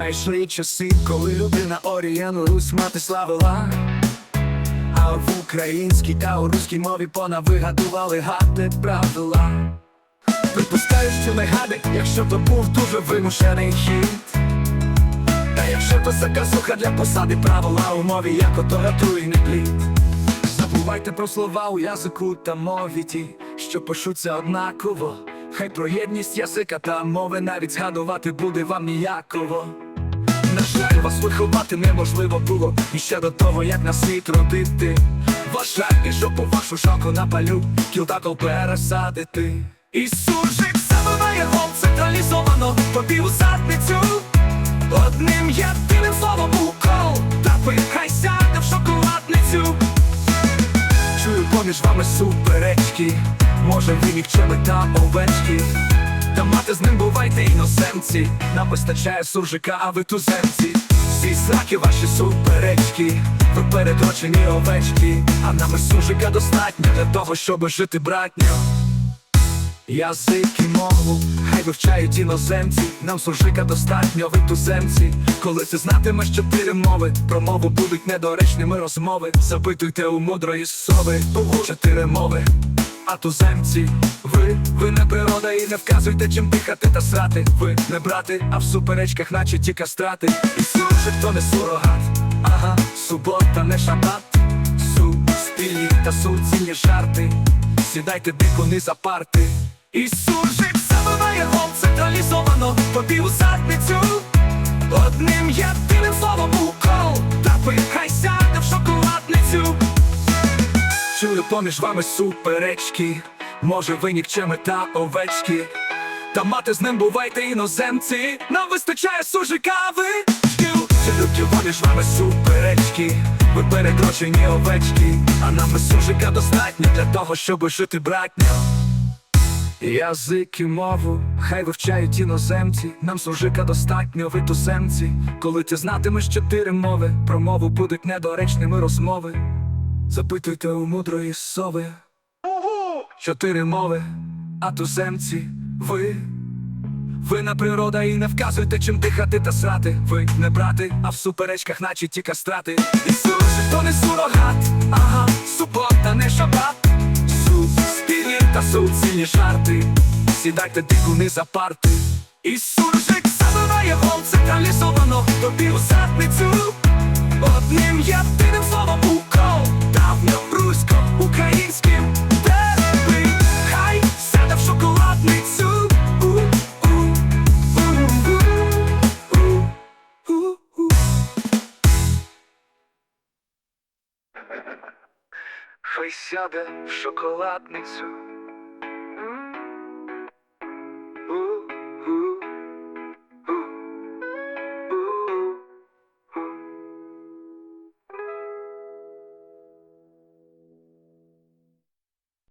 А йшли часи, коли людина Орієну Русь мати славила. А в українській та у руській мові понавигадували гади правила. Припускаю, що не гади, якщо то був дуже вимушений хід. Та якщо то заказуха для посади правила у мові, як ото ратуйний плід. Забувайте про слова у язику та мові ті, що пишуться однаково. Хай про єдність язика та мови навіть згадувати буде вам ніяково. Жаль, вас виховати неможливо було. І ще до того, як на світ родити. Вважайте, що по вашу шаку напалю Кілдакол пересадити. І суржик забиває гол централізовано Побів у задницю. Одним єдиним словом укол Та хай сяде в шоколадницю. Чую поміж вами суперечки. Може ви нікчеми та овечки Та мати з ним бувайте іноземці Нам вистачає суржика, а ви туземці Всі сраки ваші суперечки Ви передрочені овечки А нам суржика достатньо для того, щоб жити братньо Язик і мову, хай вивчають іноземці, нам суржика достатньо, ви туземці. Коли ти знатимеш чотири мови, про мову будуть недоречними розмови. Запитуйте у мудрої сови, чотири мови. А туземці, ви, ви не природа і не вказуйте, чим дихати та срати. Ви не брати, а в суперечках, наче ті кастрати. І суржик то не сурогат, ага, субота не шабат. Суспільні та суцільні жарти. Сідайте дикуни за парти. І суржик забиває гол централізовано Побів у Чую поміж вами суперечки. Може ви нікчеми та овечки. Та мати з ним бувайте іноземці. Нам вистачає сужика, ви люблю поміж вами суперечки? Ви передрочені овечки. А нам сужика достатньо для того, щоб жити братньо Язик і мову, хай вивчають іноземці, нам служика достатньо, ви туземці. Коли ти знатимеш чотири мови, про мову будуть недоречними розмови. Запитуйте у мудрої сови. Чотири мови, а туземці, ви. Ви на природа і не вказуйте, чим дихати та срати. Ви не брати, а в суперечках, наче ті кастрати. І суржик то не сурогат, ага, субота не шабат. Суспільні та суцільні жарти. Сідайте дикуни за парти. І суржик забиває гол централізовано тобі у задницю. Одним єдиним словом Хай сяде в шоколадницю